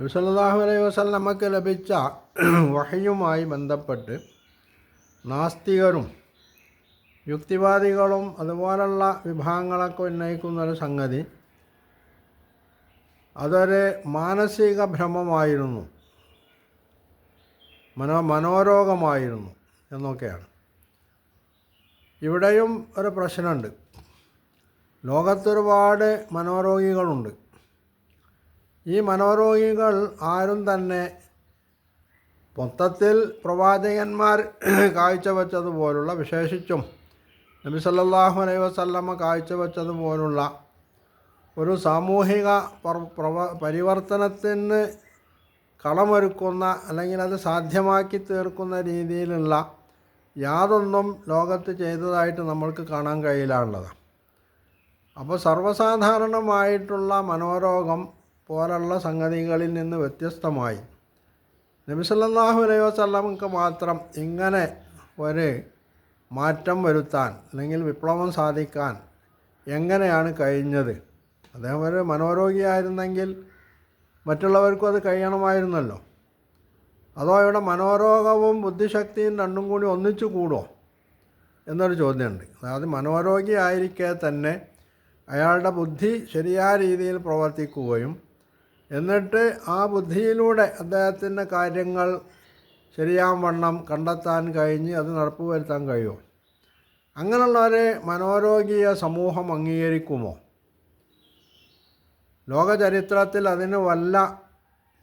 നബിസല്ലാഹു അലൈഹി വസ്ലം നമുക്ക് ലഭിച്ച വഹയുമായി ബന്ധപ്പെട്ട് നാസ്തികരും യുക്തിവാദികളും അതുപോലുള്ള വിഭാഗങ്ങളൊക്കെ ഉന്നയിക്കുന്ന ഒരു സംഗതി. അതൊരു മാനസിക ഭ്രമമായിരുന്നു. മനോ മനോരോഗമായിരുന്നു എന്നൊക്കെയാണ്. ഇവിടെയും ഒരു പ്രശ്നമുണ്ട്. ലോകത്തൊരുപാട് മനോരോഗികളുണ്ട്. ഈ മനോരോഗികൾ ആരും തന്നെ മൊത്തത്തിൽ പ്രവാചകന്മാർ കാഴ്ചവെച്ചതുപോലുള്ള വിശേഷിച്ചും നബി സല്ലല്ലാഹു അലൈഹി വസല്ലമ കാഴ്ചവെച്ചതുപോലുള്ള ഒരു സാമൂഹിക പ്ര- പ്രവ പരിവർത്തനത്തിന് കളമൊരുക്കുന്ന അല്ലെങ്കിൽ അത് സാധ്യമാക്കി തീർക്കുന്ന രീതിയിലുള്ള യാതൊന്നും ലോകത്ത് ചെയ്തതായിട്ട് നമ്മൾക്ക് കാണാൻ കഴിയില്ല ഉള്ളത് അപ്പോൾ സർവസാധാരണമായിട്ടുള്ള മനോരോഗം പോലുള്ള സംഗതികളിൽ നിന്ന് വ്യത്യസ്തമായി. നബിസല്ലാഹു അലൈഹി വസല്ലമക്ക് മാത്രം ഇങ്ങനെ ഒരു മാറ്റം വരുത്താൻ അല്ലെങ്കിൽ വിപ്ലവം സാധിക്കാൻ എങ്ങനെയാണ് കഴിഞ്ഞത്? അദ്ദേഹം ഒരു മനോരോഗിയായിരുന്നെങ്കിൽ മറ്റുള്ളവർക്കും അത് കഴിയണമായിരുന്നല്ലോ. അതോ ഇവിടെ മനോരോഗവും ബുദ്ധിശക്തിയും രണ്ടും കൂടി ഒന്നിച്ചു കൂടുമോ എന്നൊരു ചോദ്യമുണ്ട്. അതായത് മനോരോഗിയായിരിക്കെ തന്നെ അയാളുടെ ബുദ്ധി ശരിയായ രീതിയിൽ പ്രവർത്തിക്കുകയും എന്നിട്ട് ആ ബുദ്ധിയിലൂടെ അദ്ദേഹത്തിന്റെ കാര്യങ്ങൾ ശരിയാം വണ്ണം കണ്ടെത്താൻ കഴിഞ്ഞ് അത് നടപ്പ് വരുത്താൻ കഴിയുമോ അങ്ങനെയുള്ളവരെ മനോരോഗീയ സമൂഹം അംഗീകരിക്കുമോ? ലോകചരിത്രത്തിൽ അതിന് വല്ല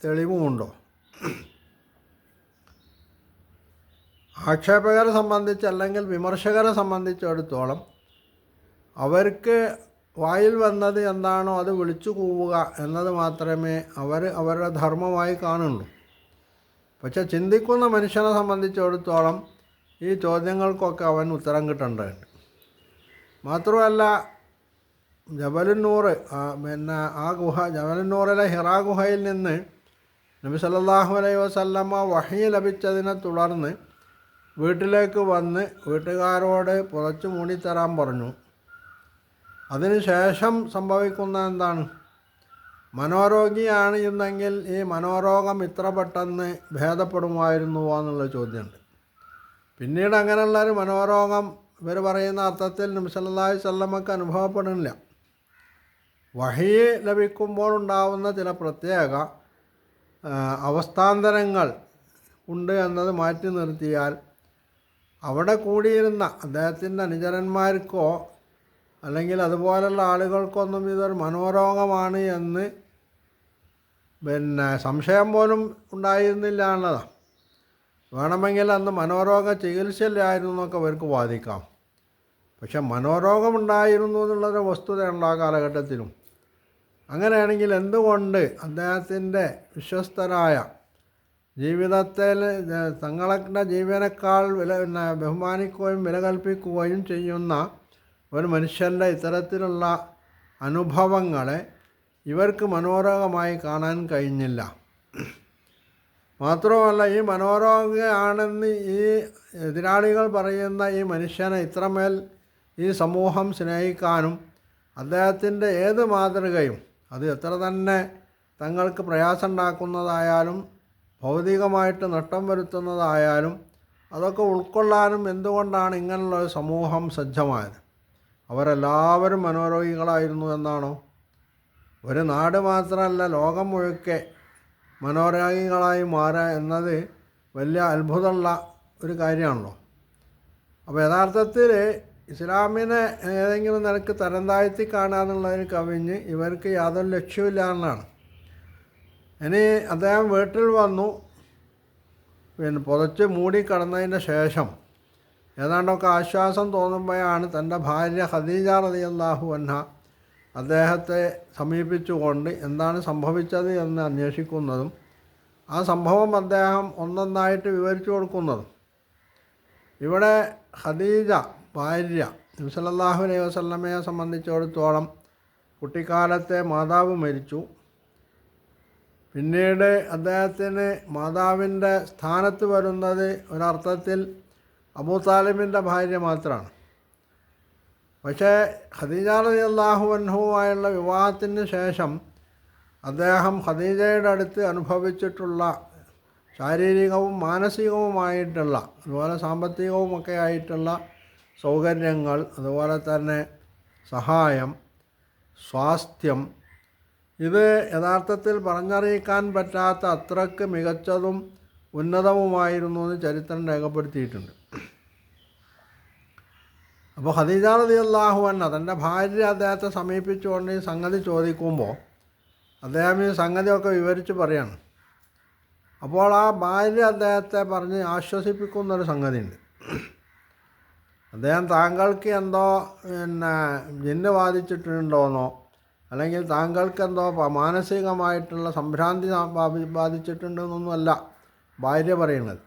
തെളിവുമുണ്ടോ? ആക്ഷേപകരെ സംബന്ധിച്ച് അല്ലെങ്കിൽ വിമർശകരെ സംബന്ധിച്ചിടത്തോളം അവർക്ക് വായിൽ വന്നത് എന്താണോ അത് വിളിച്ചു കൂവുക എന്നത് മാത്രമേ അവർ അവരുടെ ധർമ്മമായി കാണുള്ളൂ. പക്ഷെ ചിന്തിക്കുന്ന മനുഷ്യനെ സംബന്ധിച്ചിടത്തോളം ഈ ചോദ്യങ്ങൾക്കൊക്കെ അവൻ ഉത്തരം കിട്ടേണ്ടതുണ്ട്. മാത്രമല്ല ജബലുന്നൂർ പിന്നെ ആ ഗുഹ ജബലുന്നൂറിലെ ഹിറാ ഗുഹയിൽ നിന്ന് നബി സല്ലാഹു അലൈഹി വസല്ലമ്മ വഹി ലഭിച്ചതിനെ തുടർന്ന് വീട്ടിലേക്ക് വന്ന് വീട്ടുകാരോട് പുറച്ചു മൂടിത്തരാൻ പറഞ്ഞു. അതിനുശേഷം സംഭവിക്കുന്ന എന്താണ്? മനോരോഗിയാണ് എന്നെങ്കിൽ ഈ മനോരോഗം ഇത്ര പെട്ടെന്ന് ഭേദപ്പെടുമായിരുന്നുവോ എന്നുള്ള ചോദ്യമുണ്ട്. പിന്നീട് അങ്ങനെയുള്ള ഒരു മനോരോഗം ഇവർ പറയുന്ന അർത്ഥത്തിൽ നബ്സല്ലാഹി സല്ലമക്ക് അനുഭവപ്പെടുന്നില്ല. വഹി ലഭിക്കുമ്പോൾ ഉണ്ടാവുന്ന ചില പ്രത്യേക അവസ്ഥാന്തരങ്ങൾ ഉണ്ട് എന്നത് മാറ്റി നിർത്തിയാൽ അവിടെ കൂടിയിരുന്ന അദ്ദേഹത്തിന്റെ അനുചരന്മാർക്കോ അല്ലെങ്കിൽ അതുപോലുള്ള ആളുകൾക്കൊന്നും ഇതൊരു മനോരോഗമാണ് എന്ന് പിന്നെ സംശയം പോലും ഉണ്ടായിരുന്നില്ല എന്നതാണ്. വേണമെങ്കിൽ അന്ന് മനോരോഗ ചികിത്സയിലായിരുന്നു എന്നൊക്കെ അവർക്ക് വാദിക്കാം. പക്ഷെ മനോരോഗം ഉണ്ടായിരുന്നു എന്നുള്ളൊരു വസ്തുതയുണ്ട് ആ കാലഘട്ടത്തിലും. അങ്ങനെയാണെങ്കിൽ എന്തുകൊണ്ട് അദ്ദേഹത്തിന്റെ വിശ്വസ്തരായ ജീവിതത്തിൽ തങ്ങളുടെ ജീവനേക്കാൾ വില ബഹുമാനിക്കുകയും വില കൽപ്പിക്കുകയും ചെയ്യുന്ന ഒരു മനുഷ്യന്റെ ഇത്തരത്തിലുള്ള അനുഭവങ്ങളെ ഇവർക്ക് മനോരോഗമായി കാണാൻ കഴിഞ്ഞില്ല. മാത്രമല്ല ഈ മനോരോഗമാണെന്ന് ഈ എതിരാളികൾ പറയുന്ന ഈ മനുഷ്യനെ ഇത്രമേൽ ഈ സമൂഹം സ്നേഹിക്കാനും അദ്ദേഹത്തിന്റെ ഏത് മാതൃകയും അത് എത്ര തന്നെ തങ്ങൾക്ക് പ്രയാസമുണ്ടാക്കുന്നതായാലും ഭൗതികമായിട്ട് നഷ്ടം വരുത്തുന്നതായാലും അതൊക്കെ ഉൾക്കൊള്ളാനും എന്തുകൊണ്ടാണ് ഇങ്ങനെയുള്ള ഒരു സമൂഹം സജ്ജമായത്? അവരെല്ലാവരും മനോരോഗികളായിരുന്നു എന്നാണോ? ഒരു നാട് മാത്രമല്ല ലോകം മുഴുക്കെ മനോരോഗികളായി മാറുക എന്നത് വലിയ അത്ഭുതമുള്ള ഒരു കാര്യമാണല്ലോ. അപ്പോൾ യഥാർത്ഥത്തിൽ ഇസ്ലാമിനെ ഏതെങ്കിലും നിലയ്ക്ക് തരം താഴ്ത്തി കാണാമെന്നുള്ളതിന് കവിഞ്ഞ് ഇവർക്ക് യാതൊരു ലക്ഷ്യമില്ല എന്നാണ് ഇനി അദ്ദേഹം വീട്ടിൽ വന്നു. പിന്നെ പുതച്ച് മൂടി കിടന്നതിന്റെ ശേഷം ഏതാണ്ടൊക്കെ ആശ്വാസം തോന്നുമ്പോഴാണ് തന്റെ ഭാര്യ ഖദീജ റളിയല്ലാഹു അൻഹ അദ്ദേഹത്തെ സമീപിച്ചുകൊണ്ട് എന്താണ് സംഭവിച്ചത് എന്ന് അന്വേഷിക്കുന്നതും ആ സംഭവം അദ്ദേഹം ഒന്നൊന്നായിട്ട് വിവരിച്ചു കൊടുക്കുന്നതും. ഇവിടെ ഖദീജ ഭാര്യ നബ്സല്ലാഹു അലൈഹി വസ്ലമയെ സംബന്ധിച്ചിടത്തോളം കുട്ടിക്കാലത്തെ മാതാവ് മരിച്ചു. പിന്നീട് അദ്ദേഹത്തിന് മാതാവിന്റെ സ്ഥാനത്ത് വരുന്നത് ഒരർത്ഥത്തിൽ അബൂ താലിബിന്റെ ഭാര്യ മാത്രമാണ്. പക്ഷേ ഖദീജ അലി അള്ളാഹു അൻഹുവായുള്ള വിവാഹത്തിന് ശേഷം അദ്ദേഹം ഖദീജയുടെ അടുത്ത് അനുഭവിച്ചിട്ടുള്ള ശാരീരികവും മാനസികവുമായിട്ടുള്ള അതുപോലെ സാമ്പത്തികവുമൊക്കെ ആയിട്ടുള്ള സൗകര്യങ്ങൾ അതുപോലെ തന്നെ സഹായം സ്വാസ്ഥ്യം ഇത് യഥാർത്ഥത്തിൽ പറഞ്ഞറിയിക്കാൻ പറ്റാത്ത അത്രയ്ക്ക് മികച്ചതും ഉന്നതവുമായിരുന്നു എന്ന് ചരിത്രം രേഖപ്പെടുത്തിയിട്ടുണ്ട്. അപ്പോൾ റതി അള്ളാഹു എന്ന തന്റെ ഭാര്യ അദ്ദേഹത്തെ സമീപിച്ചുകൊണ്ട് ഈ സംഗതി ചോദിക്കുമ്പോൾ അദ്ദേഹം ഈ സംഗതിയൊക്കെ വിവരിച്ച് പറയാണ്. അപ്പോൾ ആ ഭാര്യ അദ്ദേഹത്തെ പറഞ്ഞ് ആശ്വസിപ്പിക്കുന്നൊരു സംഗതിയുണ്ട്. അദ്ദേഹം താങ്കൾക്ക് എന്തോ പിന്നെ ജിന്ന് ബാധിച്ചിട്ടുണ്ടോയെന്നോ അല്ലെങ്കിൽ താങ്കൾക്ക് എന്തോ മാനസികമായിട്ടുള്ള സംഭ്രാന്തി ബാധി- ബാധിച്ചിട്ടുണ്ടെന്നൊന്നുമല്ല ഭാര്യ പറയുന്നത്.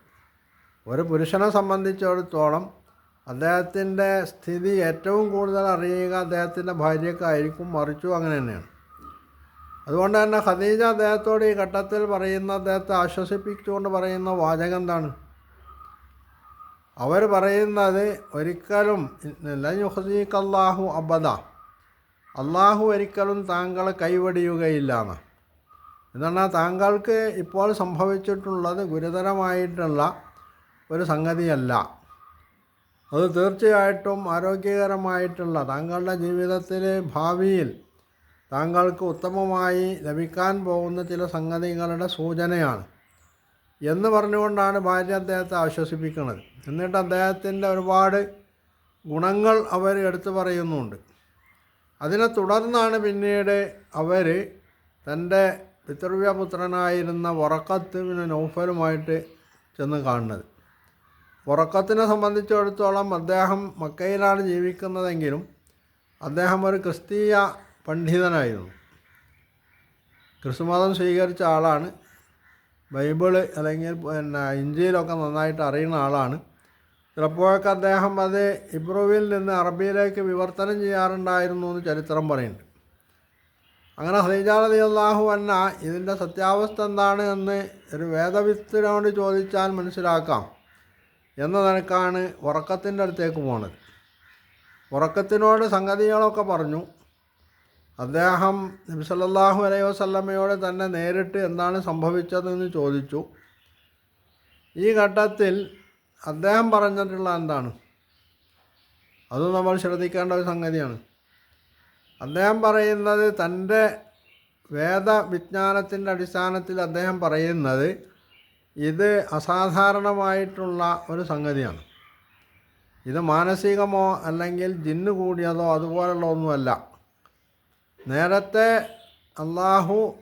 ഒരു പുരുഷനെ സംബന്ധിച്ചിടത്തോളം അദ്ദേഹത്തിന്റെ സ്ഥിതി ഏറ്റവും കൂടുതൽ അറിയുക അദ്ദേഹത്തിന്റെ ഭാര്യക്കായിരിക്കും മറിച്ചു അങ്ങനെ തന്നെയാണ്. അതുകൊണ്ട് തന്നെ ഖദീജ അദ്ദേഹത്തോട് ഈ ഘട്ടത്തിൽ പറയുന്ന അദ്ദേഹത്തെ ആശ്വസിപ്പിച്ചുകൊണ്ട് പറയുന്ന വാചകം എന്താണ്? അവർ പറയുന്നത് ഒരിക്കലും ലഹുസീഖല്ലാഹു അബദ അള്ളാഹു ഒരിക്കലും താങ്കളെ കൈവടിയുകയില്ല എന്ന് എന്നാൽ താങ്കൾക്ക് ഇപ്പോൾ സംഭവിച്ചിട്ടുള്ളത് ഗുരുതരമായിട്ടുള്ള ഒരു സംഗതിയല്ല. അത് തീർച്ചയായിട്ടും ആരോഗ്യകരമായിട്ടുള്ള താങ്കളുടെ ജീവിതത്തിലെ ഭാവിയിൽ താങ്കൾക്ക് ഉത്തമമായി ലഭിക്കാൻ പോകുന്ന ചില സംഗതികളുടെ സൂചനയാണ്. എന്ന് പറഞ്ഞുകൊണ്ടാണ് ഭാര്യ അദ്ദേഹത്തെ ആശ്വസിപ്പിക്കുന്നത്. എന്നിട്ട് അദ്ദേഹത്തിന്റെ ഒരുപാട് ഗുണങ്ങൾ അവർ എടുത്തു പറയുന്നുണ്ട്. അതിനെ തുടർന്നാണ് പിന്നീട് അവർ തന്റെ പിതൃവ്യപുത്രനായിരുന്ന വറക്കത്ത് നൗഫലുമായിട്ട് ചെന്ന് കാണുന്നത്. വറക്കത്തിനെ സംബന്ധിച്ചിടത്തോളം അദ്ദേഹം മക്കയിലാണ് ജീവിക്കുന്നതെങ്കിലും അദ്ദേഹം ഒരു ക്രിസ്തീയ പണ്ഡിതനായിരുന്നു. ക്രിസ്തുമതം സ്വീകരിച്ച ആളാണ്. ബൈബിൾ അല്ലെങ്കിൽ പിന്നെ ഇഞ്ചിയിലൊക്കെ നന്നായിട്ട് അറിയുന്ന ആളാണ്. ചിലപ്പോഴൊക്കെ അദ്ദേഹം അത് ഇബ്രുവിൽ നിന്ന് അറബിയിലേക്ക് വിവർത്തനം ചെയ്യാറുണ്ടായിരുന്നു എന്ന് ചരിത്രം പറയുന്നുണ്ട് അങ്ങനെ ഹൈജാലതി അള്ളാഹു അന്ന ഇതിന്റെ സത്യാവസ്ഥ എന്താണ് എന്ന് ഒരു വേദവിത്തിനോട് ചോദിച്ചാൽ മനസ്സിലാക്കാം. എന്ന നിലക്കാണ് ഉറക്കത്തിന്റെ അടുത്തേക്ക് പോണത്. ഉറക്കത്തിനോട് സംഗതികളൊക്കെ പറഞ്ഞു. അദ്ദേഹം നബി സല്ലല്ലാഹു അലൈഹി വസല്ലമയോട് തന്നെ നേരിട്ട് എന്താണ് സംഭവിച്ചതെന്ന് ചോദിച്ചു. ഈ ഘട്ടത്തിൽ അദ്ദേഹം പറഞ്ഞിട്ടുള്ള എന്താണ്? അത് നമ്മൾ ശ്രദ്ധിക്കേണ്ട ഒരു സംഗതിയാണ്. അദ്ദേഹം പറയുന്നത് തന്റെ വേദവിജ്ഞാനത്തിന്റെ അടിസ്ഥാനത്തിൽ അദ്ദേഹം പറയുന്നത് ഇത് അസാധാരണമായിട്ടുള്ള ഒരു സംഗതിയാണ്. ഇത് മാനസികമോ അല്ലെങ്കിൽ ജിന്ന് കൂടിയതോ അതുപോലുള്ള ഒന്നുമല്ല. നേരത്തെ അള്ളാഹു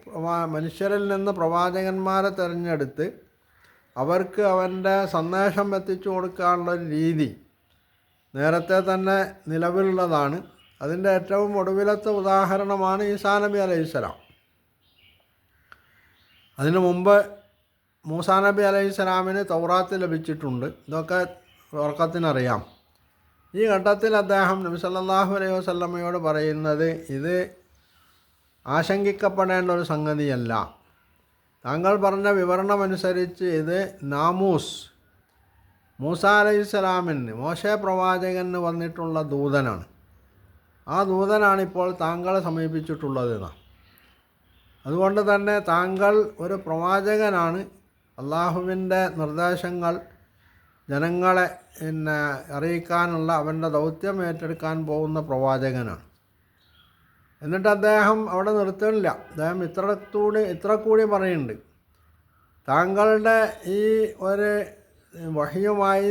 മനുഷ്യരിൽ നിന്ന് പ്രവാചകന്മാരെ തിരഞ്ഞെടുത്ത് അവർക്ക് അവന്റെ സന്ദേശം എത്തിച്ചു കൊടുക്കാനുള്ള ഒരു രീതി നേരത്തെ തന്നെ നിലവിലുള്ളതാണ്. അതിന്റെ ഏറ്റവും ഒടുവിലത്തെ ഉദാഹരണമാണ് ഈസാ നബി അലൈഹിസ്സലാം അതിനു മുമ്പ് മൂസാ നബി അലൈഹിസ്സലാമിന് തൗറാത്ത് ലഭിച്ചിട്ടുണ്ട്. ഇതൊക്കെ ഉറക്കത്തിനറിയാം. ഈ ഘട്ടത്തിൽ അദ്ദേഹം നബി സല്ലാഹു അലൈഹി വസല്ലമയോട് പറയുന്നത് ഇത് ആശങ്കിക്കപ്പെടേണ്ട ഒരു സംഗതിയല്ല. താങ്കൾ പറഞ്ഞ വിവരണമനുസരിച്ച് ഇത് നാമൂസ് മൂസ അലൈഹിസ്സലാമിന് മോശ പ്രവാചകന് വന്നിട്ടുള്ള ദൂതനാണ്. ആ ദൂതനാണിപ്പോൾ താങ്കളെ സമീപിച്ചിട്ടുള്ളത് അതുകൊണ്ട് തന്നെ താങ്കൾ ഒരു പ്രവാചകനാണ് അള്ളാഹുവിന്റെ നിർദ്ദേശങ്ങൾ ജനങ്ങളെ പിന്നെ അറിയിക്കാനുള്ള അവന്റെ ദൗത്യം ഏറ്റെടുക്കാൻ പോകുന്ന പ്രവാചകനാണ്. എന്നിട്ട് അദ്ദേഹം അവിടെ നിർത്തുന്നില്ല. അദ്ദേഹം ഇത്ര കൂടി ഇത്ര കൂടി പറയുന്നുണ്ട്. താങ്കളുടെ ഈ ഒരു വഹിയുമായി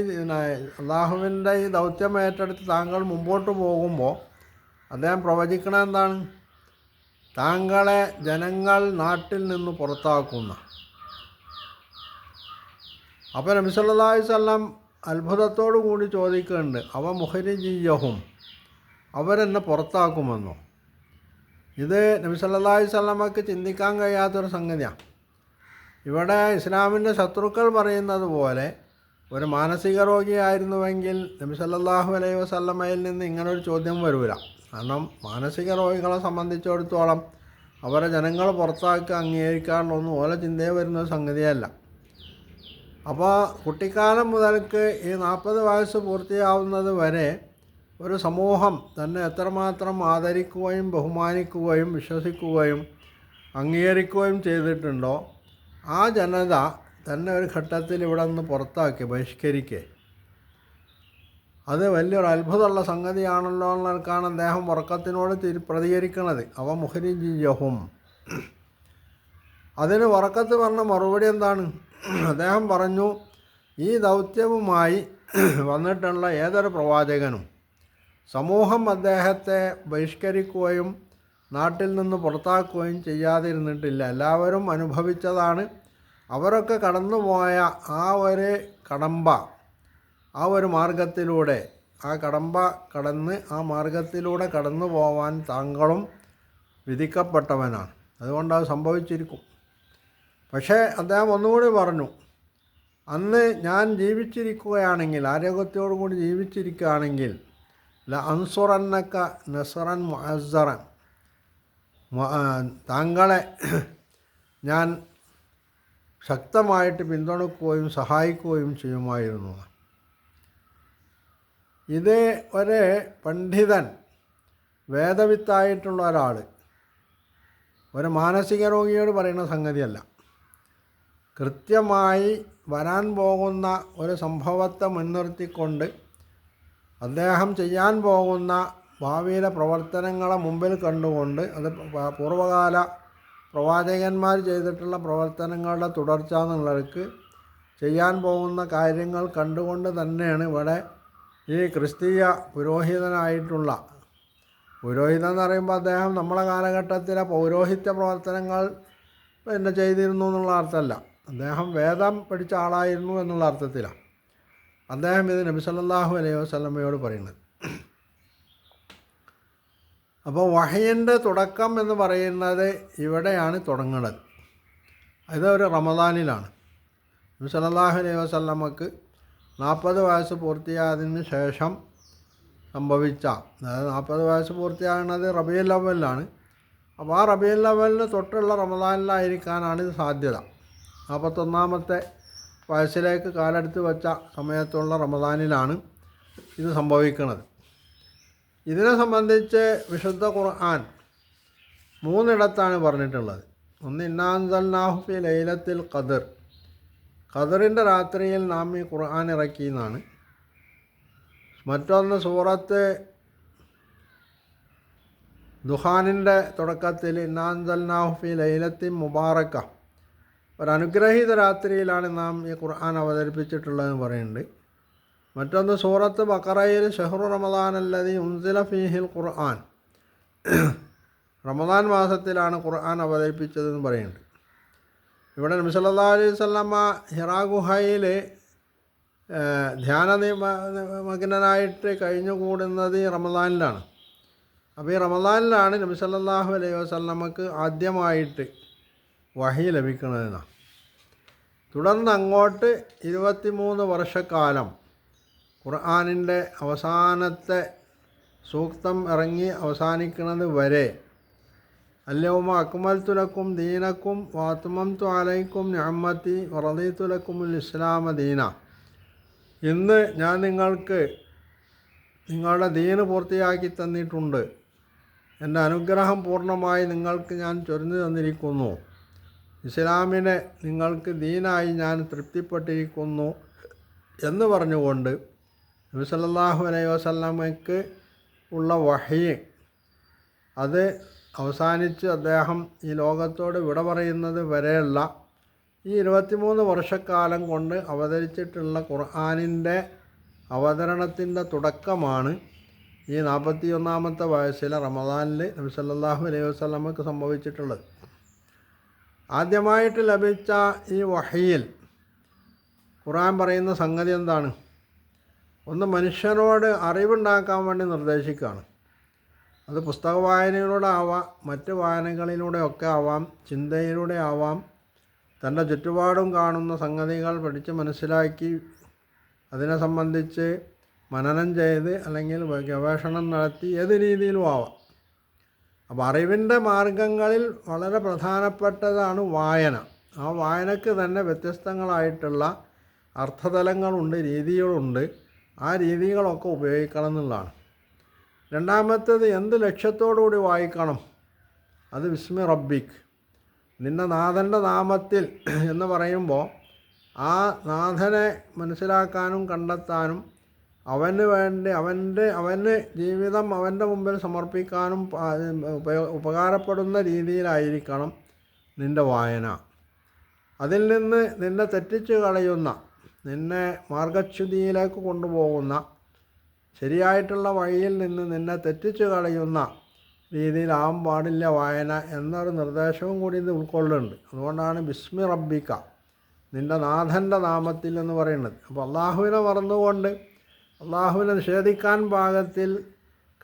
അള്ളാഹുവിന്റെ ഈ ദൗത്യം ഏറ്റെടുത്ത് താങ്കൾ മുമ്പോട്ട് പോകുമ്പോൾ അദ്ദേഹം പ്രവചിക്കണ എന്താണ്? താങ്കളെ ജനങ്ങൾ നാട്ടിൽ നിന്ന് പുറത്താക്കുന്ന അപ്പോൾ നബി സല്ലല്ലാഹു അത്ഭുതത്തോടു കൂടി ചോദിക്കുന്നുണ്ട് അവ മുഹരിജീയഹും? അവരെന്നെ പുറത്താക്കുമെന്നോ? ഇത് നബി സല്ലല്ലാഹു ചിന്തിക്കാൻ കഴിയാത്തൊരു സംഗതിയാണ് ഇവിടെ ഇസ്ലാമിന്റെ ശത്രുക്കൾ പറയുന്നത് പോലെ ഒരു മാനസിക രോഗിയായിരുന്നുവെങ്കിൽ നബി സല്ലല്ലാഹു അലൈഹി വസല്ലമയിൽ നിന്ന് ഇങ്ങനൊരു ചോദ്യം വരില്ല കാരണം മാനസിക രോഗികളെ സംബന്ധിച്ചിടത്തോളം അവരെ ജനങ്ങൾ പുറത്താക്കി അംഗീകരിക്കാണ്ടൊന്നും ഓല ചിന്തയെ വരുന്ന ഒരു സംഗതിയല്ല. അപ്പോൾ കുട്ടിക്കാലം മുതൽക്ക് ഈ നാൽപ്പത് വയസ്സ് പൂർത്തിയാവുന്നത് വരെ ഒരു സമൂഹം തന്നെ എത്രമാത്രം ആദരിക്കുകയും ബഹുമാനിക്കുകയും വിശ്വസിക്കുകയും അംഗീകരിക്കുകയും ചെയ്തിട്ടുണ്ടോ ആ ജനത തന്നെ ഒരു ഘട്ടത്തിൽ ഇവിടെ നിന്ന് പുറത്താക്കി ബഹിഷ്കരിക്കെ. അത് വലിയൊരു അത്ഭുതമുള്ള സംഗതിയാണല്ലോ എന്നൊക്കെയാണ് അദ്ദേഹം ഉറക്കത്തിനോട് തിരി പ്രതികരിക്കുന്നത് അവ മുഹരിജിയഹും. അതിന് ഉറക്കത്ത് പറഞ്ഞ മറുപടി എന്താണ്? അദ്ദേഹം പറഞ്ഞു ഈ ദൗത്യവുമായി വന്നിട്ടുള്ള ഏതൊരു പ്രവാചകനും സമൂഹം അദ്ദേഹത്തെ ബഹിഷ്കരിക്കുകയും നാട്ടിൽ നിന്ന് പുറത്താക്കുകയും ചെയ്യാതിരുന്നിട്ടില്ല. എല്ലാവരും അനുഭവിച്ചതാണ്. അവരൊക്കെ കടന്നുപോയ ആ ഒരു കടമ്പ ആ ഒരു മാർഗത്തിലൂടെ ആ കടമ്പ കടന്ന് ആ മാർഗത്തിലൂടെ കടന്നു പോവാൻ താങ്കളും വിധിക്കപ്പെട്ടവനാണ്. അതുകൊണ്ട് അത് സംഭവിച്ചിരിക്കും. പക്ഷേ അദ്ദേഹം ഒന്നുകൂടി പറഞ്ഞു അന്ന് ഞാൻ ജീവിച്ചിരിക്കുകയാണെങ്കിൽ ആരോഗ്യത്തോടു കൂടി ജീവിച്ചിരിക്കുകയാണെങ്കിൽ ല അൻസുറന്നക്ക നസറൻ മുഅസ്സറൻ. മു- താങ്കളെ ഞാൻ ശക്തമായിട്ട് പിന്തുണക്കുകയും സഹായിക്കുകയും ചെയ്യുമായിരുന്നു. ഇത് ഒരു പണ്ഡിതൻ വേദവിത്തായിട്ടുള്ള ഒരാൾ ഒരു മാനസിക രോഗിയോട് പറയുന്ന സംഗതിയല്ല. കൃത്യമായി വരാൻ പോകുന്ന ഒരു സംഭവത്തെ മുൻനിർത്തിക്കൊണ്ട് അദ്ദേഹം ചെയ്യാൻ പോകുന്ന ഭാവിയിലെ പ്രവർത്തനങ്ങളെ മുമ്പിൽ കണ്ടുകൊണ്ട് അത് പൂർവകാല പ്രവാചകന്മാർ ചെയ്തിട്ടുള്ള പ്രവർത്തനങ്ങളുടെ തുടർച്ച എന്നുള്ളവർക്ക് ചെയ്യാൻ പോകുന്ന കാര്യങ്ങൾ കണ്ടുകൊണ്ട് തന്നെയാണ് ഇവിടെ ഈ ക്രിസ്തീയ പുരോഹിതനായിട്ടുള്ള പുരോഹിതൻ എന്ന് പറയുമ്പോൾ അദ്ദേഹം നമ്മുടെ കാലഘട്ടത്തിലെ പൗരോഹിത്യ പ്രവർത്തനങ്ങൾ പിന്നെ ചെയ്തിരുന്നു എന്നുള്ള അർത്ഥമല്ല. അദ്ദേഹം വേദം പഠിച്ച ആളായിരുന്നു എന്നുള്ള അർത്ഥത്തിലാണ്. അദ്ദേഹം ഇത് നബി സല്ലാഹു അലൈഹി വസല്ലമയോട് പറയുന്നത്. അപ്പോൾ വഹയന്റെ തുടക്കം എന്ന് പറയുന്നത് ഇവിടെയാണ് തുടങ്ങുന്നത്. ഇത് ഒരു റമദാനിലാണ്. നബി സല്ലല്ലാഹു അലൈഹി വസല്ലമക്ക് നാൽപ്പത് വയസ്സ് പൂർത്തിയായതിന് ശേഷം സംഭവിച്ച അതായത് നാൽപ്പത് വയസ്സ് പൂർത്തിയാകുന്നത് റബിയുൽ അവലിലാണ് അപ്പോൾ ആ റബിയുൽ അവലിന് തൊട്ടുള്ള റമദാനിലായിരിക്കാനാണ് ഇത് സാധ്യത. നാൽപ്പത്തൊന്നാമത്തെ വയസ്സിലേക്ക് കാലെടുത്ത് വെച്ച സമയത്തുള്ള റമദാനിലാണ് ഇത് സംഭവിക്കുന്നത്. ഇതിനെ സംബന്ധിച്ച് വിശുദ്ധ ഖുർആൻ മൂന്നിടത്താണ് പറഞ്ഞിട്ടുള്ളത്. ഒന്ന് ഇന്നാൻസൽനാഹുഫി ലൈലത്തിൽ ഖദർ. ഖദറിന്റെ രാത്രിയിൽ നാം ഈ ഖുർആൻ ഇറക്കി എന്നാണ്. മറ്റൊന്ന് സൂറത്ത് ദുഹാനിന്റെ തുടക്കത്തിൽ ഇന്നാൻസൽനാഹുഫി ലൈലത്തിൽ മുബാറക്ക. ഒരു അനുഗ്രഹീത രാത്രിയിലാണ് നാം ഈ ഖുർആൻ അവതരിപ്പിച്ചിട്ടുള്ളതെന്ന് പറയുന്നുണ്ട്. മറ്റൊന്ന് സൂറത്ത് ബക്കറയിൽ ഷെഹ്റു റമദാൻ അല്ലതി ഉൻസില ഫീഹിൽ ഖുർആൻ. റമദാൻ മാസത്തിലാണ് ഖുർആൻ അവതരിപ്പിച്ചതെന്ന് പറയുന്നുണ്ട്. ഇവിടെ നബി സല്ലല്ലാഹു അലൈഹി വസല്ലമ ഹിറാ ഗുഹയിൽ ധ്യാന മഗ്നനായിട്ട് കഴിഞ്ഞുകൂടുന്നത് റമദാനിലാണ്. അപ്പോൾ ഈ റമദാനിലാണ് നബി സല്ലല്ലാഹു അലൈഹി വസല്ലമക്ക് ആദ്യമായിട്ട് വഹി ലഭിക്കുന്നതെന്നാണ്. തുടർന്ന് അങ്ങോട്ട് ഇരുപത്തിമൂന്ന് വർഷക്കാലം ഖുർആാനിന്റെ അവസാനത്തെ സൂക്തം ഇറങ്ങി അവസാനിക്കുന്നത് വരെ അല്ലവുമ അക്മൽ തുലക്കും ദീനക്കും വാത്തുമംതു അലൈക്കും ഞമ്മത്തി വറദീത്തുലക്കുമുൽ ഇസ്ലാമ ദീന. ഇന്ന് ഞാൻ നിങ്ങൾക്ക് നിങ്ങളുടെ ദീന് പൂർത്തിയാക്കി തന്നിട്ടുണ്ട്. എന്റെ അനുഗ്രഹം പൂർണമായി നിങ്ങൾക്ക് ഞാൻ ചൊരിഞ്ഞു തന്നിരിക്കുന്നു. ഇസ്ലാമിനെ നിങ്ങൾക്ക് ദീനായി ഞാൻ തൃപ്തിപ്പെട്ടിരിക്കുന്നു എന്ന് പറഞ്ഞുകൊണ്ട് നബി സല്ലല്ലാഹു അലൈഹി വസല്ലമയ്ക്ക് ഉള്ള വഹയ് അത് അവസാനിച്ച് അദ്ദേഹം ഈ ലോകത്തോട് വിട പറയുന്നത് വരെയുള്ള ഈ ഇരുപത്തിമൂന്ന് വർഷക്കാലം കൊണ്ട് അവതരിച്ചിട്ടുള്ള ഖുർആാനിന്റെ അവതരണത്തിന്റെ തുടക്കമാണ് ഈ നാൽപ്പത്തി ഒന്നാമത്തെ വയസ്സിലെ റമദാനിൽ നബി സല്ലല്ലാഹു അലൈഹി വസല്ലമക്ക് സംഭവിച്ചിട്ടുള്ളത്. ആദ്യമായിട്ട് ലഭിച്ച ഈ വഹയിൽ ഖുറാൻ പറയുന്ന സംഗതി എന്താണ്? ഒന്ന് മനുഷ്യനോട് അറിവുണ്ടാക്കാൻ വേണ്ടി നിർദ്ദേശിക്കുകയാണ്. അത് പുസ്തക വായനയിലൂടെ ആവാം മറ്റ് വായനകളിലൂടെ ഒക്കെ ആവാം ചിന്തയിലൂടെ ആവാം. തന്റെ ചുറ്റുപാടും കാണുന്ന സംഗതികൾ പഠിച്ച് മനസ്സിലാക്കി അതിനെ സംബന്ധിച്ച് മനനം ചെയ്ത് അല്ലെങ്കിൽ ഗവേഷണം നടത്തി ഏത് രീതിയിലും ആവാം. അപ്പോൾ അറിവിന്റെ മാർഗങ്ങളിൽ വളരെ പ്രധാനപ്പെട്ടതാണ് വായന. ആ വായനയ്ക്ക് തന്നെ വ്യത്യസ്തങ്ങളായിട്ടുള്ള അർത്ഥതലങ്ങളുണ്ട് രീതികളുണ്ട്. ആ രീതികളൊക്കെ ഉപയോഗിക്കണം എന്നുള്ളതാണ്. രണ്ടാമത്തേത് എന്ത് ലക്ഷ്യത്തോടുകൂടി വായിക്കണം? അത് വിസ്മി റബ്ബിക്. നിന്നെ നാഥന്റെ നാമത്തിൽ എന്ന് പറയുമ്പോൾ ആ നാഥനെ മനസ്സിലാക്കാനും കണ്ടെത്താനും അവന് വേണ്ടി അവന്റെ അവന് ജീവിതം അവന്റെ മുമ്പിൽ സമർപ്പിക്കാനും ഉപകാരപ്പെടുന്ന രീതിയിലായിരിക്കണം നിന്റെ വായന. അതിൽ നിന്ന് നിന്നെ തെറ്റിച്ച് കളയുന്ന നിന്നെ മാർഗച്യുതിയിലേക്ക് കൊണ്ടുപോകുന്ന ശരിയായിട്ടുള്ള വഴിയിൽ നിന്ന് നിന്നെ തെറ്റിച്ച് കളയുന്ന രീതിയിലാവാൻ പാടില്ല വായന എന്നൊരു നിർദ്ദേശവും കൂടി ഇത് ഉൾക്കൊള്ളുന്നുണ്ട്. അതുകൊണ്ടാണ് ബിസ്മി റബ്ബിക്ക നിന്റെ നാഥന്റെ നാമത്തിൽ എന്ന് പറയുന്നത്. അപ്പോൾ അള്ളാഹുവിനെ മറന്നുകൊണ്ട് അള്ളാഹുവിനെ നിഷേധിക്കാൻ പാകത്തിൽ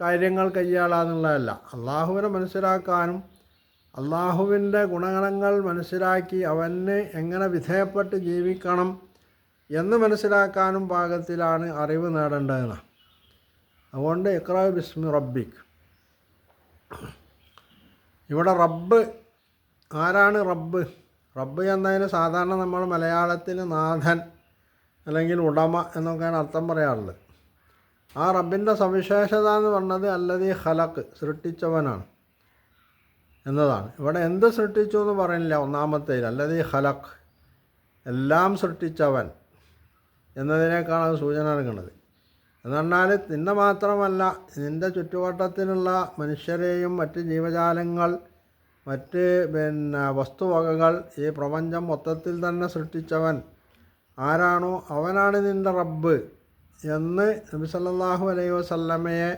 കാര്യങ്ങൾ കൈയാളാന്നുള്ളതല്ല. അള്ളാഹുവിനെ മനസ്സിലാക്കാനും അള്ളാഹുവിന്റെ ഗുണഗണങ്ങൾ മനസ്സിലാക്കി അവന് എങ്ങനെ വിധേയപ്പെട്ട് ജീവിക്കണം എന്ന് മനസ്സിലാക്കാനും പാകത്തിലാണ് അറിവ് നേടേണ്ടതെന്ന് അതുകൊണ്ട് ഇക്ര ബിസ്മി റബ്ബിക്. ഇവിടെ റബ്ബ് ആരാണ് റബ്ബ്? റബ്ബ് എന്നതിന് സാധാരണ നമ്മൾ മലയാളത്തിൽ നാഥൻ അല്ലെങ്കിൽ ഉടമ എന്നൊക്കെയാണ് അർത്ഥം പറയാറുള്ളത്. ആ റബ്ബിന്റെ സവിശേഷത എന്ന് പറഞ്ഞത് അല്ലതീ ഹലക്ക് സൃഷ്ടിച്ചവനാണ് എന്നതാണ്. ഇവിടെ എന്ത് സൃഷ്ടിച്ചു എന്ന് പറയുന്നില്ല ഒന്നാമത്തേൽ അല്ലതീ ഹലക്ക് എല്ലാം സൃഷ്ടിച്ചവൻ എന്നതിനേക്കാണ് സൂചന നൽകുന്നത്. എന്ന് പറഞ്ഞാൽ നിന്നെ മാത്രമല്ല നിന്റെ ചുറ്റുവട്ടത്തിലുള്ള മനുഷ്യരെയും മറ്റ് ജീവജാലങ്ങൾ മറ്റ് പിന്നെ വസ്തുവകകൾ ഈ പ്രപഞ്ചം മൊത്തത്തിൽ തന്നെ സൃഷ്ടിച്ചവൻ ആരാണോ അവനാണ് നിന്റെ റബ്ബ്. എന്ന് നബി സല്ലാഹു അലൈഹി വസല്ലമയെ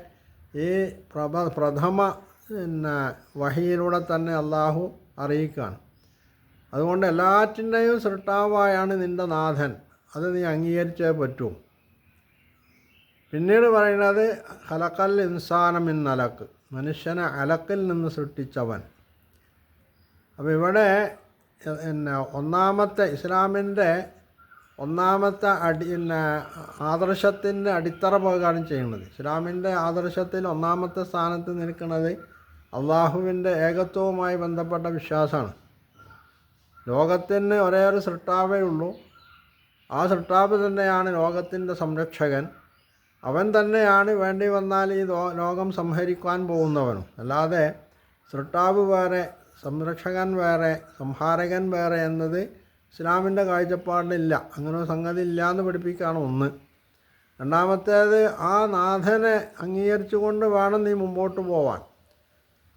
ഈ പ്രഭ പ്രഥമ പിന്നെ വഹിയിലൂടെ തന്നെ അള്ളാഹു അറിയിക്കുകയാണ്. അതുകൊണ്ട് എല്ലാറ്റിന്റെയും സൃഷ്ടാവായാണ് നിന്റെ നാഥൻ. അത് നീ അംഗീകരിച്ചേ പറ്റൂ. പിന്നീട് പറയുന്നത് ഹലക്കൽ ഇൻസാനമിൻ അലക്ക് മനുഷ്യനെ അലക്കിൽ നിന്ന് സൃഷ്ടിച്ചവൻ. അപ്പോൾ ഇവിടെ പിന്നെ ഒന്നാമത്തെ ഇസ്ലാമിന്റെ ഒന്നാമത്തെ അടി പിന്നെ ആദർശത്തിന്റെ അടിത്തറ പോകാനും ചെയ്യുന്നത് ഇസ്ലാമിന്റെ ആദർശത്തിൽ ഒന്നാമത്തെ സ്ഥാനത്ത് നിൽക്കുന്നത് അള്ളാഹുവിന്റെ ഏകത്വവുമായി ബന്ധപ്പെട്ട വിശ്വാസമാണ്. ലോകത്തിന് ഒരേ ഒരു സൃഷ്ടാവേ ഉള്ളൂ. ആ സൃഷ്ടാവ് തന്നെയാണ് ലോകത്തിന്റെ സംരക്ഷകൻ. അവൻ തന്നെയാണ് വേണ്ടി വന്നാൽ ഈ ലോകം സംഹരിക്കാൻ പോകുന്നവനും. അല്ലാതെ സൃഷ്ടാവ് വേറെ സംരക്ഷകൻ വേറെ സംഹാരകൻ വേറെ എന്നത് ഇസ്ലാമിന്റെ കാഴ്ചപ്പാടിലില്ല. അങ്ങനെ ഒരു സംഗതി ഇല്ല എന്ന് പഠിപ്പിക്കുകയാണ് ഒന്ന്. രണ്ടാമത്തേത് ആ നാഥനെ അംഗീകരിച്ചുകൊണ്ട് വേണം നീ മുമ്പോട്ട് പോവാൻ.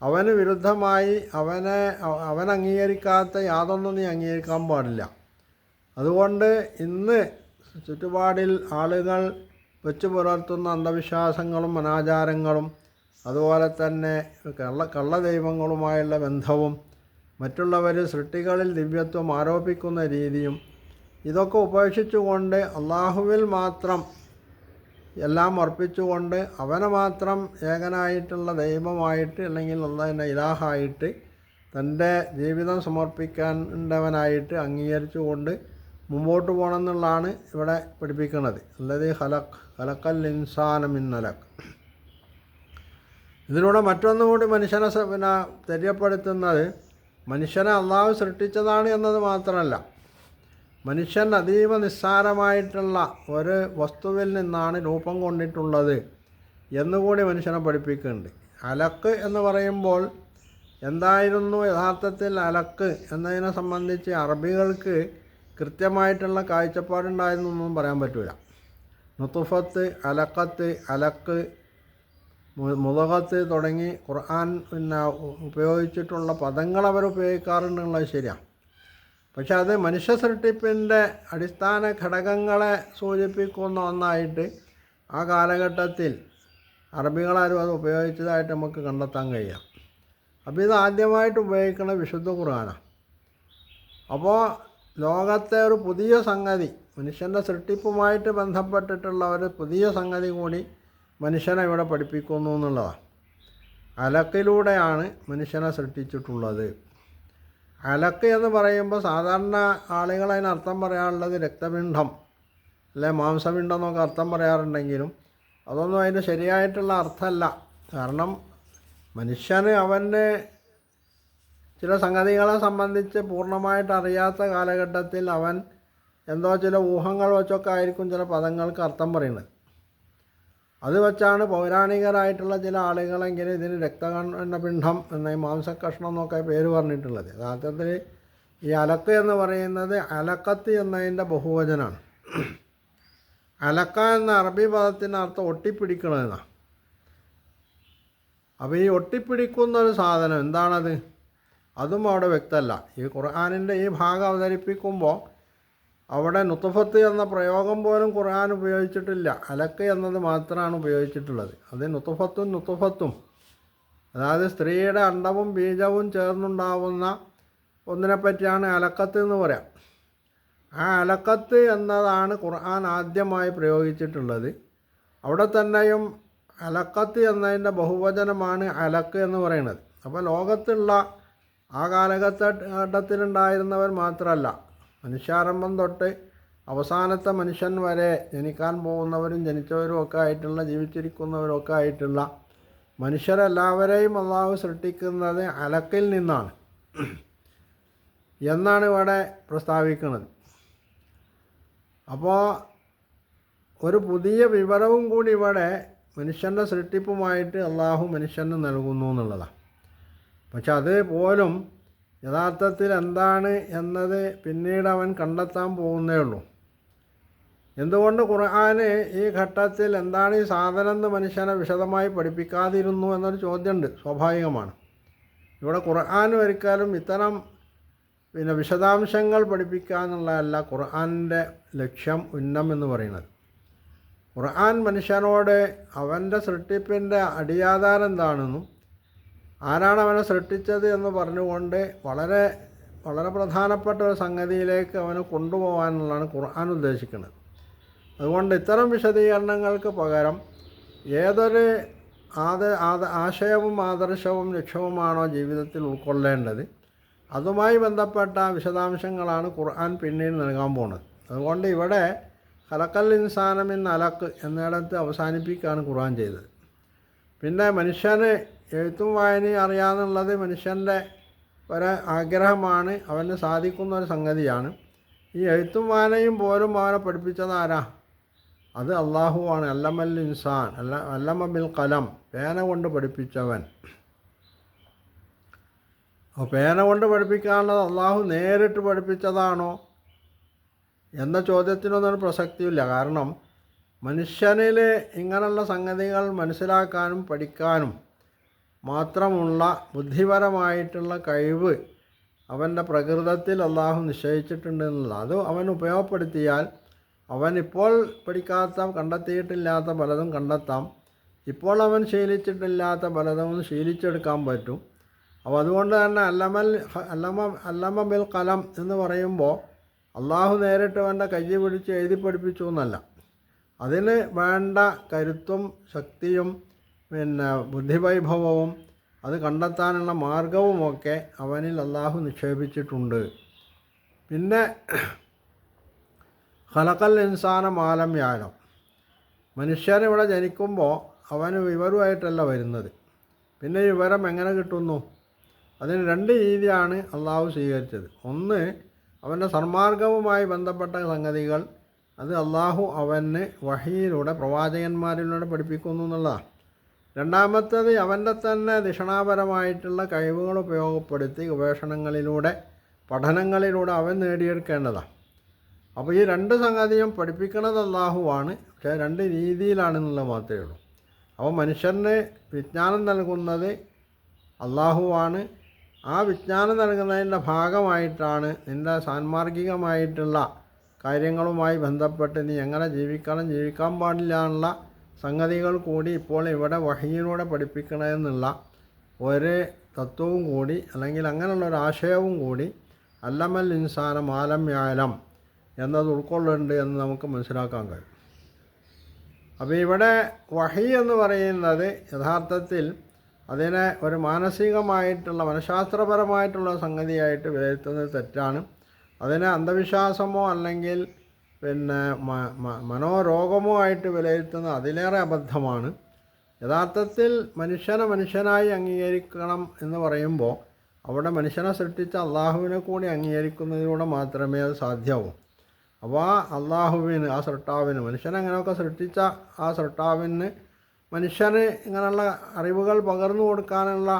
അവന് വിരുദ്ധമായി അവനെ അവൻ അംഗീകരിക്കാത്ത യാതൊന്നും നീ അംഗീകരിക്കാൻ പാടില്ല. അതുകൊണ്ട് ഇന്ന് ചുറ്റുപാടിൽ ആളുകൾ വെച്ച് പുലർത്തുന്ന അന്ധവിശ്വാസങ്ങളും അനാചാരങ്ങളും അതുപോലെ തന്നെ കള്ള കള്ളദൈവങ്ങളുമായുള്ള ബന്ധവും മറ്റുള്ളവർ സൃഷ്ടികളിൽ ദിവ്യത്വം ആരോപിക്കുന്ന രീതിയും ഇതൊക്കെ ഉപേക്ഷിച്ചുകൊണ്ട് അള്ളാഹുവിൽ മാത്രം എല്ലാം അർപ്പിച്ചുകൊണ്ട് അവനെ മാത്രം ഏകനായിട്ടുള്ള ദൈവമായിട്ട് അല്ലെങ്കിൽ അള്ളാഹിന്റെ ഇലാഹായിട്ട് തന്റെ ജീവിതം സമർപ്പിക്കേണ്ടവനായിട്ട് അംഗീകരിച്ചുകൊണ്ട് മുമ്പോട്ട് പോകണം എന്നുള്ളതാണ് ഇവിടെ പഠിപ്പിക്കുന്നത്. അല്ലത് ഹലക് ഹലക്കൽ ഇൻസാനം ഇന്നലക് ഇതിലൂടെ മറ്റൊന്നുകൂടി മനുഷ്യനെ പിന്നെ തെര്യപ്പെടുത്തുന്നത് മനുഷ്യനെ അള്ളാഹു സൃഷ്ടിച്ചതാണ് എന്നത് മാത്രമല്ല മനുഷ്യൻ അതീവ നിസ്സാരമായിട്ടുള്ള ഒരു വസ്തുവിൽ നിന്നാണ് രൂപം കൊണ്ടിട്ടുള്ളത് എന്നുകൂടി മനുഷ്യനെ പഠിപ്പിക്കുന്നുണ്ട്. അലക്ക് എന്ന് പറയുമ്പോൾ എന്തായിരുന്നു? യഥാർത്ഥത്തിൽ അലക്ക് എന്നതിനെ സംബന്ധിച്ച് അറബികൾക്ക് കൃത്യമായിട്ടുള്ള കാഴ്ചപ്പാടുണ്ടായിരുന്നു എന്നൊന്നും പറയാൻ പറ്റില്ല നുത്തുഫത്ത് അലക്കത്ത് അലക്ക് മുതകത്ത് തുടങ്ങി ഖുർആൻ പിന്നെ ഉപയോഗിച്ചിട്ടുള്ള പദങ്ങൾ അവർ ഉപയോഗിക്കാറുണ്ടെന്നുള്ളത് ശരിയാണ് പക്ഷെ അത് മനുഷ്യ സൃഷ്ടിപ്പിന്റെ അടിസ്ഥാന ഘടകങ്ങളെ സൂചിപ്പിക്കുന്ന ഒന്നായിട്ട് ആ കാലഘട്ടത്തിൽ അറബികളാരും അത് ഉപയോഗിച്ചതായിട്ട് നമുക്ക് കണ്ടെത്താൻ കഴിയാം. അപ്പോൾ ഇത് ആദ്യമായിട്ട് ഉപയോഗിക്കുന്ന വിശുദ്ധ ഖുർആനാണ് അപ്പോൾ ലോകത്തെ ഒരു പുതിയ സംഗതി മനുഷ്യന്റെ സൃഷ്ടിപ്പുമായിട്ട് ബന്ധപ്പെട്ടിട്ടുള്ള ഒരു പുതിയ സംഗതി കൂടി മനുഷ്യനെ ഇവിടെ പഠിപ്പിക്കുന്നു എന്നുള്ളതാണ് അലക്കിലൂടെയാണ് മനുഷ്യനെ സൃഷ്ടിച്ചിട്ടുള്ളത്. അലക്ക് എന്ന് പറയുമ്പോൾ സാധാരണ ആളുകൾ അതിനർത്ഥം പറയാനുള്ളത് രക്തപിണ്ഡം അല്ലെ മാംസപിണ്ഡം എന്നൊക്കെ അർത്ഥം പറയാറുണ്ടെങ്കിലും അതൊന്നും അതിന് ശരിയായിട്ടുള്ള അർത്ഥമല്ല. കാരണം മനുഷ്യന് അവന് ചില സംഗതികളെ സംബന്ധിച്ച് പൂർണമായിട്ട് അറിയാത്ത കാലഘട്ടത്തിൽ അവൻ എന്തോ ചില ഊഹങ്ങൾ വെച്ചൊക്കെ ആയിരിക്കും ചില പദങ്ങൾക്ക് അർത്ഥം പറയുന്നത്. അത് വെച്ചാണ് പൗരാണികരായിട്ടുള്ള ചില ആളുകളെങ്കിലും ഇതിന് രക്തകണ്ണ പിണ്ഡം എന്ന മാംസകഷ്ണം എന്നൊക്കെ പേര് പറഞ്ഞിട്ടുള്ളത്. യഥാർത്ഥത്തിൽ ഈ അലക്ക് എന്ന് പറയുന്നത് അലക്കത്ത് എന്നതിന്റെ ബഹുവചനമാണ് അലക്ക എന്ന അറബി പദത്തിന്റെ അർത്ഥം ഒട്ടിപ്പിടിക്കണമെന്നാണ് അപ്പോൾ ഈ ഒട്ടിപ്പിടിക്കുന്ന ഒരു സാധനം എന്താണത്? അതും അവിടെ വ്യക്തമല്ല. ഈ ഖുർആാനിന്റെ ഈ ഭാഗം അവതരിപ്പിക്കുമ്പോൾ അവിടെ നുത്തഫത്ത് എന്ന പ്രയോഗം പോലും ഖുർആൻ ഉപയോഗിച്ചിട്ടില്ല. അലക്ക് എന്നത് മാത്രമാണ് ഉപയോഗിച്ചിട്ടുള്ളത്. അത് നുത്തഫത്തും നുത്തഫത്തും. അതായത് സ്ത്രീയുടെ അണ്ടവും ബീജവും ചേർന്നുണ്ടാവുന്ന ഒന്നിനെ പറ്റിയാണ് അലക്കത്ത് എന്ന് പറയാം. ആ അലക്കത്ത് എന്നതാണ് ഖുർആൻ ആദ്യമായി പ്രയോഗിച്ചിട്ടുള്ളത്. അവിടെ തന്നെയും അലക്കത്ത് എന്നതിന്റെ ബഹുവചനമാണ് അലക്ക് എന്ന് പറയുന്നത്. അപ്പോൾ ലോകത്തുള്ള ആ കാലഘട്ടത്തിലുണ്ടായിരുന്നവർ മാത്രമല്ല. മനുഷ്യാരംഭം തൊട്ട് അവസാനത്തെ മനുഷ്യൻ വരെ ജനിക്കാൻ പോകുന്നവരും ജനിച്ചവരും ഒക്കെ ആയിട്ടുള്ള ജീവിച്ചിരിക്കുന്നവരും ഒക്കെ ആയിട്ടുള്ള മനുഷ്യരെല്ലാവരെയും അള്ളാഹു സൃഷ്ടിക്കുന്നത് അലക്കിൽ നിന്നാണ്. എന്നാണ് ഇവിടെ പ്രസ്താവിക്കുന്നത്. അപ്പോൾ ഒരു പുതിയ വിവരവും കൂടി ഇവിടെ മനുഷ്യന്റെ സൃഷ്ടിപ്പുമായിട്ട് അള്ളാഹു മനുഷ്യന് നൽകുന്നു എന്നുള്ളതാണ്. പക്ഷെ അത് പോലും യഥാർത്ഥത്തിൽ എന്താണ് എന്നത് പിന്നീട് അവൻ കണ്ടെത്താൻ പോകുന്നേ ഉള്ളൂ. എന്തുകൊണ്ട് ഖുർആന് ഈ ഘട്ടത്തിൽ എന്താണ് ഈ സാധനം എന്ന് മനുഷ്യനെ വിശദമായി പഠിപ്പിക്കാതിരുന്നു എന്നൊരു ചോദ്യമുണ്ട്. സ്വാഭാവികമാണ്. ഇവിടെ ഖുർആൻ ഒരിക്കലും ഇത്തരം പിന്നെ വിശദാംശങ്ങൾ പഠിപ്പിക്കുക എന്നുള്ളതല്ല ഖുർആാനിന്റെ ലക്ഷ്യം ഉന്നം എന്ന് പറയുന്നത്. ഖുർആൻ മനുഷ്യനോട് അവന്റെ സൃഷ്ടിപ്പിന്റെ അടിയാധാരം എന്താണെന്നും ആരാണ് അവനെ സൃഷ്ടിച്ചത് എന്ന് പറഞ്ഞുകൊണ്ട് വളരെ വളരെ പ്രധാനപ്പെട്ട ഒരു സംഗതിയിലേക്ക് അവനെ കൊണ്ടുപോകാനുള്ളതാണ് ഖുർആൻ ഉദ്ദേശിക്കുന്നത്. അതുകൊണ്ട് ഇത്തരം വിശദീകരണങ്ങൾക്ക് പകരം ഏതൊരു ആദ ആദ ആശയവും ആദർശവും ലക്ഷ്യവുമാണോ ജീവിതത്തിൽ ഉൾക്കൊള്ളേണ്ടത്? അതുമായി ബന്ധപ്പെട്ട വിശദാംശങ്ങളാണ് ഖുർആൻ പിന്നീട് നൽകാൻ പോകുന്നത്. അതുകൊണ്ട് ഇവിടെ കലക്കൽ ഇൻസാനം എന്ന അലക്ക് എന്നിടത്ത് അവസാനിപ്പിക്കുകയാണ് ഖുർആൻ ചെയ്തത്. പിന്നെ മനുഷ്യന് എഴുത്തും വായനയും അറിയാമെന്നുള്ളത് മനുഷ്യന്റെ ഒരു ആഗ്രഹമാണ് അവന് സാധിക്കുന്ന ഒരു സംഗതിയാണ്. ഈ എഴുത്തും വായനയും പോലും അവനെ പഠിപ്പിച്ചത് ആരാ? അത് അള്ളാഹുവാണ് അല്ലമൽ ഇൻസാൻ അല്ല അല്ലമബിൽ കലം പേന കൊണ്ട് പഠിപ്പിച്ചവൻ. അപ്പോൾ പേന കൊണ്ട് പഠിപ്പിക്കാനുള്ളത് അള്ളാഹു നേരിട്ട് പഠിപ്പിച്ചതാണോ എന്ന ചോദ്യത്തിനൊന്നും പ്രസക്തിയില്ല. കാരണം മനുഷ്യനിൽ ഇങ്ങനെയുള്ള സംഗതികൾ മനസ്സിലാക്കാനും പഠിക്കാനും മാത്രമുള്ള ബുദ്ധിപരമായിട്ടുള്ള കഴിവ് അവന്റെ പ്രകൃതത്തിൽ അള്ളാഹു നിശ്ചയിച്ചിട്ടുണ്ട് എന്നുള്ളത് അത് അവൻ ഉപയോഗപ്പെടുത്തിയാൽ അവൻ ഇപ്പോൾ പഠിക്കാത്ത കണ്ടെത്തിയിട്ടില്ലാത്ത പലതും കണ്ടെത്താം. ഇപ്പോൾ അവൻ ശീലിച്ചിട്ടില്ലാത്ത പലതും ശീലിച്ചെടുക്കാൻ പറ്റും. അപ്പോൾ അതുകൊണ്ട് തന്നെ അല്ലമൽ അല്ലമ അല്ലമ ബിൽ കലം എന്ന് പറയുമ്പോൾ അള്ളാഹു നേരിട്ട് അവന്റെ കൈ പിടിച്ച് എഴുതി പഠിപ്പിച്ചു എന്നല്ല. അതിന് വേണ്ട കരുത്തും ശക്തിയും പിന്നെ ബുദ്ധിവൈഭവവും അത് കണ്ടെത്താനുള്ള മാർഗവുമൊക്കെ അവനിൽ അള്ളാഹു നിക്ഷേപിച്ചിട്ടുണ്ട്. പിന്നെ ഹലക്കൽ ഇൻസാന മാലം യാലം. മനുഷ്യൻ ഇവിടെ ജനിക്കുമ്പോൾ അവന് വിവരമായിട്ടല്ല വരുന്നത്. പിന്നെ വിവരം എങ്ങനെ കിട്ടുന്നു? അതിന് രണ്ട് രീതിയാണ് അള്ളാഹു സ്വീകരിച്ചത്. ഒന്ന് അവന്റെ സന്മാർഗവുമായി ബന്ധപ്പെട്ട സംഗതികൾ. അത് അള്ളാഹു അവന് വഹിയിലൂടെ പ്രവാചകന്മാരിലൂടെ പഠിപ്പിക്കുന്നു എന്നുള്ളതാണ്. രണ്ടാമത്തേത് അവന്റെ തന്നെ ദിഷണാപരമായിട്ടുള്ള കഴിവുകൾ ഉപയോഗപ്പെടുത്തി ഗവേഷണങ്ങളിലൂടെ പഠനങ്ങളിലൂടെ അവൻ നേടിയെടുക്കേണ്ടതാണ്. അപ്പോൾ ഈ രണ്ട് സംഗതിയും പഠിപ്പിക്കുന്നത് അള്ളാഹുവാണ് പക്ഷേ രണ്ട് രീതിയിലാണെന്നുള്ളത് മാത്രമേ ഉള്ളൂ. അപ്പോൾ മനുഷ്യന് വിജ്ഞാനം നൽകുന്നത് അള്ളാഹുവാണ് ആ വിജ്ഞാനം നൽകുന്നതിന്റെ ഭാഗമായിട്ടാണ് നിന്റെ സാൻമാർഗികമായിട്ടുള്ള കാര്യങ്ങളുമായി ബന്ധപ്പെട്ട് നീ എങ്ങനെ ജീവിക്കണം ജീവിക്കാൻ പാടില്ല എന്നുള്ള സംഗതികൾ കൂടി ഇപ്പോൾ ഇവിടെ വഹയിലൂടെ പഠിപ്പിക്കണമെന്നുള്ള ഒരു തത്വവും കൂടി അല്ലെങ്കിൽ അങ്ങനെയുള്ള ഒരു ആശയവും കൂടി അല്ലമൽ ഇൻസാന മാലം യാലം എന്നത് ഉൾക്കൊള്ളുന്നുണ്ട് എന്ന് നമുക്ക് മനസ്സിലാക്കാൻ കഴിയും. അപ്പോൾ ഇവിടെ വഹി എന്ന് പറയുന്നത് യഥാർത്ഥത്തിൽ അതിനെ ഒരു മാനസികമായിട്ടുള്ള മനഃശാസ്ത്രപരമായിട്ടുള്ള സംഗതിയായിട്ട് വിലയിരുത്തുന്നത് തെറ്റാണ്. അതിനെ അന്ധവിശ്വാസമോ അല്ലെങ്കിൽ പിന്നെ മനോരോഗമോ ആയിട്ട് വിലയിരുത്തുന്ന അതിലേറെ അബദ്ധമാണ്. യഥാർത്ഥത്തിൽ മനുഷ്യനെ മനുഷ്യനായി അംഗീകരിക്കണം എന്ന് പറയുമ്പോൾ അവിടെ മനുഷ്യനെ സൃഷ്ടിച്ച അള്ളാഹുവിനെ കൂടി അംഗീകരിക്കുന്നതിലൂടെ മാത്രമേ അത് സാധ്യമാവൂ. അപ്പോൾ ആ അള്ളാഹുവിന് ആ സൃഷ്ടാവിന് മനുഷ്യനെ അങ്ങനെയൊക്കെ സൃഷ്ടിച്ച ആ സൃഷ്ടാവിന് മനുഷ്യന് ഇങ്ങനെയുള്ള അറിവുകൾ പകർന്നു കൊടുക്കാനുള്ള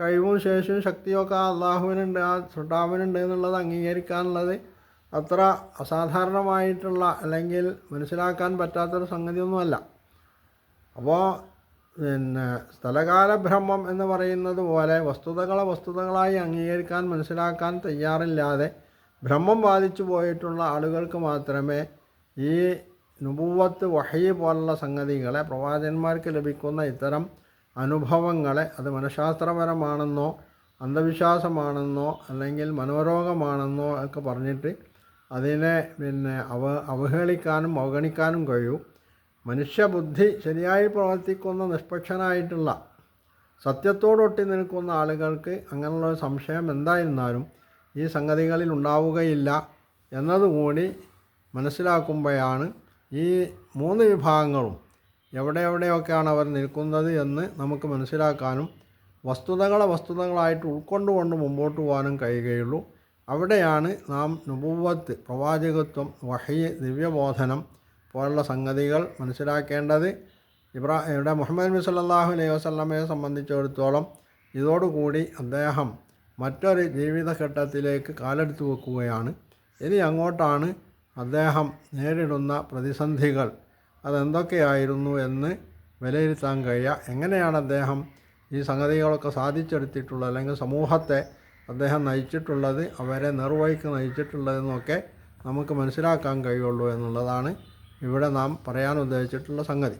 കഴിവും ശേഷിയും ഒക്കെ അള്ളാഹുവിനുണ്ട് ആ സൃഷ്ടാവിനുണ്ട് എന്നുള്ളത് അംഗീകരിക്കാനുള്ളത് അത്ര അസാധാരണമായിട്ടുള്ള അല്ലെങ്കിൽ മനസ്സിലാക്കാൻ പറ്റാത്തൊരു സംഗതിയൊന്നുമല്ല. അപ്പോൾ പിന്നെ സ്ഥലകാല ബ്രഹ്മം എന്ന് പറയുന്നത് പോലെ വസ്തുതകളെ വസ്തുതകളായി അംഗീകരിക്കാൻ മനസ്സിലാക്കാൻ തയ്യാറില്ലാതെ ഭ്രമം ബാധിച്ചു പോയിട്ടുള്ള ആളുകൾക്ക് മാത്രമേ ഈ നുപൂവത്ത് വഹി പോലുള്ള സംഗതികളെ പ്രവാചകന്മാർക്ക് ലഭിക്കുന്ന ഇത്തരം അനുഭവങ്ങളെ അത് മനഃശാസ്ത്രപരമാണെന്നോ അന്ധവിശ്വാസമാണെന്നോ അല്ലെങ്കിൽ മനോരോഗമാണെന്നോ ഒക്കെ പറഞ്ഞിട്ട് അതിനെ പിന്നെ അവ അവഹേളിക്കാനും അവഗണിക്കാനും കഴിയും. മനുഷ്യബുദ്ധി ശരിയായി പ്രവർത്തിക്കുന്ന നിഷ്പക്ഷനായിട്ടുള്ള സത്യത്തോടൊട്ടി നിൽക്കുന്ന ആളുകൾക്ക് അങ്ങനെയുള്ള സംശയം എന്തായിരുന്നാലും ഈ സംഗതികളിൽ ഉണ്ടാവുകയില്ല എന്നതുകൂടി മനസ്സിലാക്കുമ്പോഴാണ് ഈ മൂന്ന് വിഭാഗങ്ങളും എവിടെ എവിടെയൊക്കെയാണ് അവർ നിൽക്കുന്നത് എന്ന് നമുക്ക് മനസ്സിലാക്കാനും വസ്തുതകളെ വസ്തുതകളായിട്ട് ഉൾക്കൊണ്ടുകൊണ്ട് മുമ്പോട്ട് പോകാനും കഴിയുകയുള്ളൂ. അവിടെയാണ് നാം നുപൂവത്ത് പ്രവാചകത്വം വഹി ദിവ്യബോധനം പോലുള്ള സംഗതികൾ മനസ്സിലാക്കേണ്ടത്. ഇബ്രാ ഇവിടെ മുഹമ്മദ് നബി സല്ലാഹു അലൈഹി വസല്ലമയെ സംബന്ധിച്ചിടത്തോളം ഇതോടുകൂടി അദ്ദേഹം മറ്റൊരു ജീവിതഘട്ടത്തിലേക്ക് കാലെടുത്തു വെക്കുകയാണ്. ഇനി അങ്ങോട്ടാണ് അദ്ദേഹം നേരിടുന്ന പ്രതിസന്ധികൾ. അതെന്തൊക്കെയായിരുന്നു എന്ന് വിലയിരുത്താൻ കഴിയുക. എങ്ങനെയാണ് അദ്ദേഹം ഈ സംഗതികളൊക്കെ സാധിച്ചെടുത്തിട്ടുള്ളത്? അല്ലെങ്കിൽ സമൂഹത്തെ അദ്ദേഹം നയിച്ചിട്ടുള്ളത് അവരെ നിർവഹിക്ക് നയിച്ചിട്ടുള്ളതെന്നൊക്കെ നമുക്ക് മനസ്സിലാക്കാൻ കഴിയുള്ളൂ എന്നുള്ളതാണ് ഇവിടെ നാം പറയാൻ ഉദ്ദേശിച്ചിട്ടുള്ള സംഗതി.